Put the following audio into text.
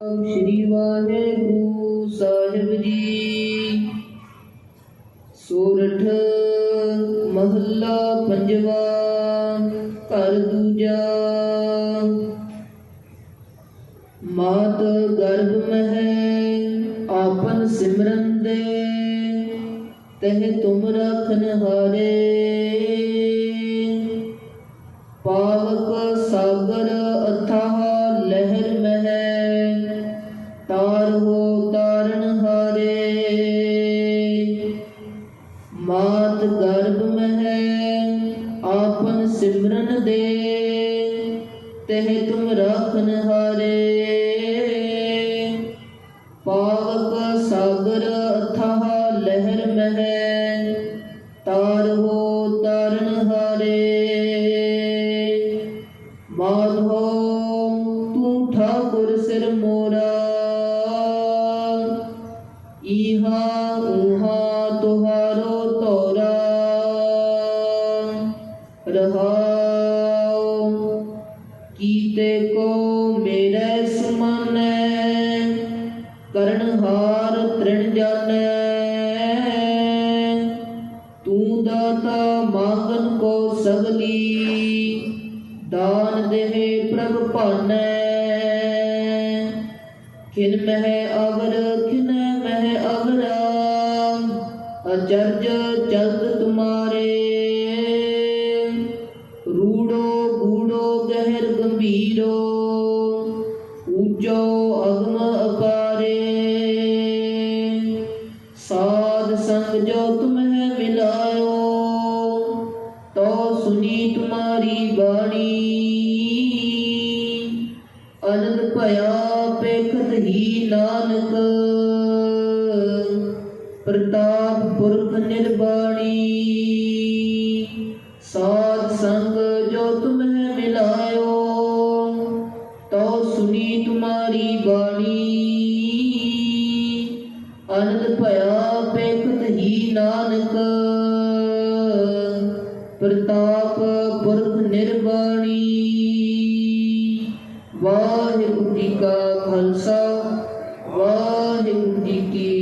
ਸ੍ਰੀ ਵਾਹਿਗੁਰੂ ਸਾਹਿਬ ਜੀ। ਸੋਰਠ ਮਹੱਲਾ ਪੰਜਵਾ, ਘਰ ਦੂਜਾ। ਮਾਤ ਗਰਭ ਮਹਿ ਆਪਨ ਸਿਮਰਨ ਦੇ, ਤਹਿ ਤੁਮ ਰਖਨ ਹਾਰੇ ਪਾਵਕ ਸਾਗਰ ਆਪਨ ਸਿਮਰਨ ਦੇ, ਤਹਿ ਤੁਮ ਰਾਖਨ ਹਾਰੇ। ਪਾਵਕ ਸਾਗਰ ਅਥਾਹ ਲਹਿਰ ਮਹਿ, ਤਾਰ ਹੋ ਤਰਨ ਹਾਰੇ। ਮਾਧੋ, ਤੂੰ ਠਾਕੁਰ ਸਿਰ ਮੋਰਾ ਇਹਾ ਰਹਾਉ, ਕੀਤੇ ਕੋ ਮੇਰੇ ਸਮਾਨੈ ਕਰਨ ਹਾਰ ਤ੍ਰਿਣ ਜਾਣੈ ਤੂੰ ਦਾਤਾ ਮੰਗਨ ਕੋ ਸਗਲੀ, ਦਾਨ ਦੇਹ ਪ੍ਰਭ ਭਾਨੈ। ਖਿਨ ਮਹਿ ਅਵਰ, ਖਿਨ ਮਹਿ ਅਵਰਾ, ਅਚਰਜ ਜਗਤ ਤੁਮਾਰੇ। ਸਾਧ ਸੰਗ ਜੋ ਤੁਮਹਿ ਮਿਲਾਇਓ ਤੋ ਸੁਨੀ ਤੁਮਾਰੀ ਬਾਣੀ। ਅਨੰਦ ਭਇਆ ਪੇਖਤ ਨਾਨਕ, ਪ੍ਰਤਾਪ ਪੁਰਖ ਨਿਰਵਾਣੀ ਸਾਧ ਸੰਗ ਜੋ ਤੁਮਹਿ ਮਿਲਾਇਓ, ਤੋ ਸੁਨੀ ਤੁਮਾਰੀ ਬਾਣੀ। ਪ੍ਰਤਾਪ ਪੁਰਖ ਨਿਰਵਾਣੀ ਵਾਹਿਗੁਰੂ ਜੀ ਕਾ ਖਾਲਸਾ ਵਾਹਿਗੁਰੂ ਜੀ ਕੀ